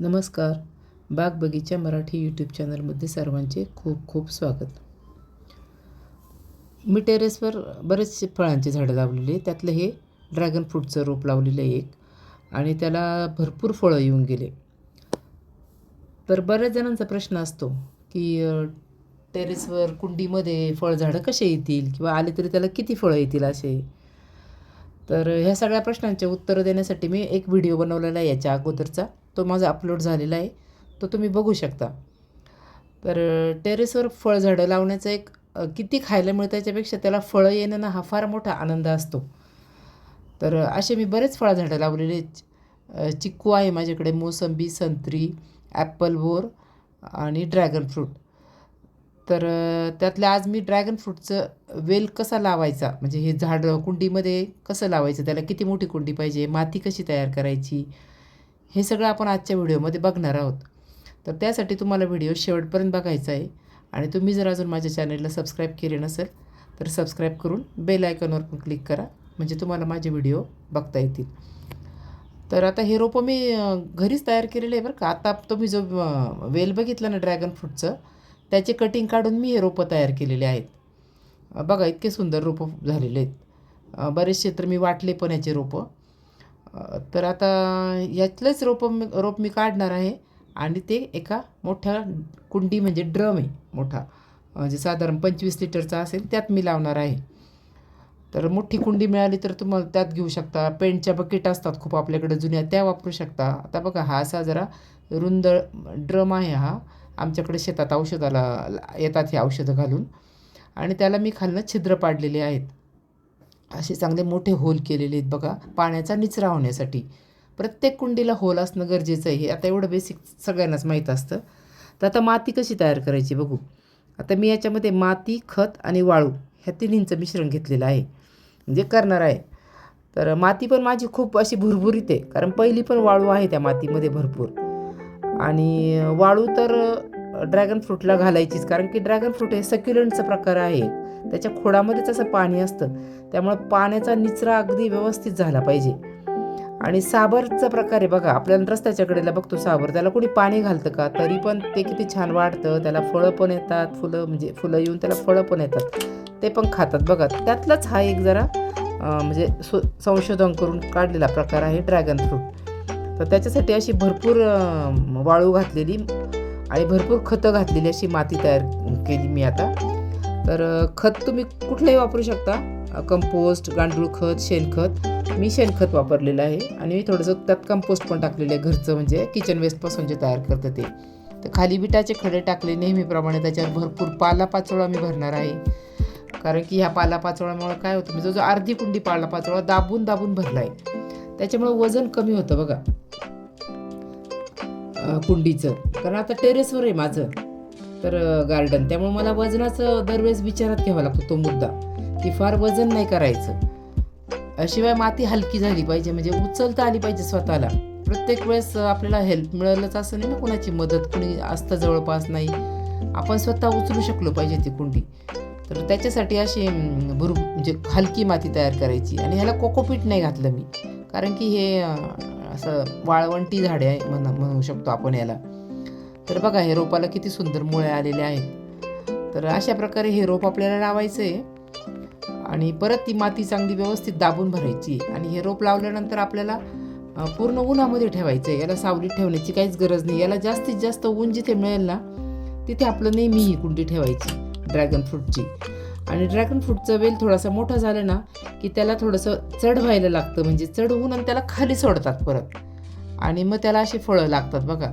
नमस्कार. बाग बगीचा मराठी यूट्यूब चॅनलमध्ये सर्वांचे खूप खूप स्वागत. मी टेरेसवर बरेचसे फळांची झाडं लावलेली त्यातलं हे ड्रॅगन फ्रूटचं रोप लावलेलं आहे एक आणि त्याला भरपूर फळं येऊन गेले. तर बऱ्याच जणांचा प्रश्न असतो की टेरेसवर कुंडीमध्ये फळझाडं कसे येतील? किंवा आले तरी त्याला किती फळं येतील असे? तर ह्या सगळ्या प्रश्नांचे उत्तरं देण्यासाठी मी एक व्हिडिओ बनवलेला आहे याच्या अगोदरचा. तो माझा अपलोड झालेला आहे. तो तुम्ही बघू शकता. तर टेरेसवर फळझाडं लावण्याचा एक किती खायला मिळतं याच्यापेक्षा त्याला फळं येणं हा फार मोठा आनंद असतो. तर असे मी बरेच फळझाडं लावलेले आहेत. चिक्कू आहे माझ्याकडे मोसंबी संत्री ॲपल बोर आणि ड्रॅगन फ्रूट तर त्यातल्या त्यातलं आज मी ड्रॅगन फ्रूटचं वेल कसा लावायचा? म्हणजे हे झाड कुंडीमध्ये कसं लावायचं? त्याला किती मोठी कुंडी पाहिजे? माती कशी तयार करायची? हे सगळं आपण आजच्या व्हिडिओमध्ये बघणार आहोत. तर त्यासाठी तुम्हाला व्हिडिओ शेवटपर्यंत बघायचा आहे. आणि तुम्ही जर अजून माझ्या चॅनलला सबस्क्राईब केले नसेल तर सबस्क्राईब करून बेल आयकॉनवर पण क्लिक करा. म्हणजे तुम्हाला माझे व्हिडिओ बघता येतील. तर आता हे रोपं मी घरीच तयार केलेलं आहे बरं का. आता तुम्ही जो वेल बघितला ना ड्रॅगन फ्रूटचं त्याचे कटिंग काढून मी हे रोपं तयार केलेले आहेत. बघा इतके सुंदर रोपं झालेले आहेत. बरेचसे तर मी वाटले पण याचे रोपं. तर आता यातलेच रोपं मी रोप मी काढणार आहे आणि ते एका मोठ्या कुंडी म्हणजे ड्रम आहे मोठा. म्हणजे साधारण पंचवीस लिटरचा असेल त्यात मी लावणार आहे. तर मोठी कुंडी मिळाली तर तुम्हाला त्यात घेऊ शकता. पेंटच्या बकेट असतात खूप आपल्याकडे जुन्या त्या वापरू शकता. आता बघा हा असा जरा रुंद ड्रम आहे हा. आमच्याकडे शेतात औषधाला येतात हे औषधं घालून. आणि त्याला मी खालनं छिद्र पाडलेले आहेत. असे चांगले मोठे होल केलेले आहेत बघा पाण्याचा निचरा होण्यासाठी. प्रत्येक कुंडीला होल असणं गरजेचं आहे हे आता एवढं बेसिक सगळ्यांनाच माहीत असतं. तर आता माती कशी तयार करायची बघू. आता मी याच्यामध्ये माती खत आणि वाळू ह्या तिन्हींचं मिश्रण घेतलेलं आहे. म्हणजे करणार आहे. तर माती पण माझी खूप अशी भुरभुरीत आहे कारण पहिली पण वाळू आहे त्या मातीमध्ये भरपूर. आणि वाळू तर ड्रॅगन फ्रूटला घालायचीच. कारण की ड्रॅगन फ्रूट हे सक्युलंटचा प्रकार आहे. त्याच्या खोडामध्येच असं पाणी असतं. त्यामुळे पाण्याचा निचरा अगदी व्यवस्थित झाला पाहिजे. आणि साबरचा प्रकार आहे बघा. आपल्याला रस्त्याच्या कडेला बघतो साबर. त्याला कोणी पाणी घालतं का? तरी पण ते किती छान वाढतं. त्याला फळं पण येतात. फुलं म्हणजे फुलं येऊन त्याला फळं पण येतात. ते पण खातात. बघा त्यातलाच हा एक जरा म्हणजे सु संशोधन करून काढलेला प्रकार आहे ड्रॅगन फ्रूट तर त्याच्यासाठी अशी भरपूर वाळू घातलेली आणि भरपूर खतं घातलेली अशी माती तयार केली मी आता. तर खत तुम्ही कुठलंही वापरू शकता. कंपोस्ट गांडूळ खत शेणखत. मी शेणखत वापरलेलं आहे आणि मी थोडंसं त्यात कंपोस्ट पण टाकलेलं आहे घरचं म्हणजे किचन वेस्टपासून जे तयार करतं ते. तर खाली बिटाचे खडे टाकले नेहमीप्रमाणे त्याच्यावर भरपूर पालापाचोळा मी भरणार आहे. कारण की ह्या पालापाचोळ्यामुळे काय होतं म्हणजे जो अर्धी कुंडी पालापाचोळा दाबून दाबून भरला आहे त्याच्यामुळे वजन कमी होतं बघा. कुंडीचं. कारण आता टेरेसवर आहे माझं. तर गार्डन त्यामुळे मला वजनाचं दरवेळेस विचारात घ्यावा लागतो तो मुद्दा. की फार वजन नाही करायचं. शिवाय माती हलकी झाली पाहिजे म्हणजे उचलता आली पाहिजे स्वतःला. प्रत्येक वेळेस आपल्याला हेल्प मिळालंच असं नाही ना कोणाची मदत कोणी असतं जवळपास नाही. आपण स्वतः उचलू शकलो पाहिजे ती कुंडी. तर त्याच्यासाठी अशी अं, भुर म्हणजे हलकी माती तयार करायची. आणि ह्याला कोकोपीट नाही घातलं मी. कारण की हे असं वाळवंटी झाडे आहे म्हणा म्हणू शकतो आपण याला. तर बघा हे रोपाला किती सुंदर मुळे आलेले आहेत. तर अशा प्रकारे हे रोप आपल्याला लावायचं आहे आणि परत ती माती चांगली व्यवस्थित दाबून भरायची. आणि हे रोप लावल्यानंतर आपल्याला पूर्ण उन्हामध्ये ठेवायचं आहे याला सावलीत ठेवण्याची काहीच गरज नाही. याला जास्तीत जास्त ऊन जिथे मिळेल ना तिथे आपलं नेहमी ही कुंडी ठेवायची ड्रॅगन फ्रूटची. आणि ड्रॅगन फ्रूटचा वेल थोडासा मोठा झालं ना की त्याला थोडंसं चढ व्हायला लागतं. म्हणजे चढ होऊन आणि त्याला खाली सोडतात परत. आणि मग त्याला अशी फळं लागतात बघा.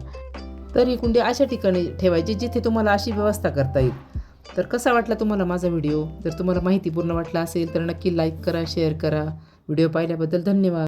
तर ही कुंडी अशा ठिकाणी ठेवायची जिथे तुम्हाला अशी व्यवस्था करता येईल. तर कसा वाटला तुम्हाला माझा व्हिडिओ? जर तुम्हाला माहिती पूर्ण वाटला असेल तर नक्की लाईक करा शेअर करा. व्हिडिओ पाहिल्याबद्दल धन्यवाद.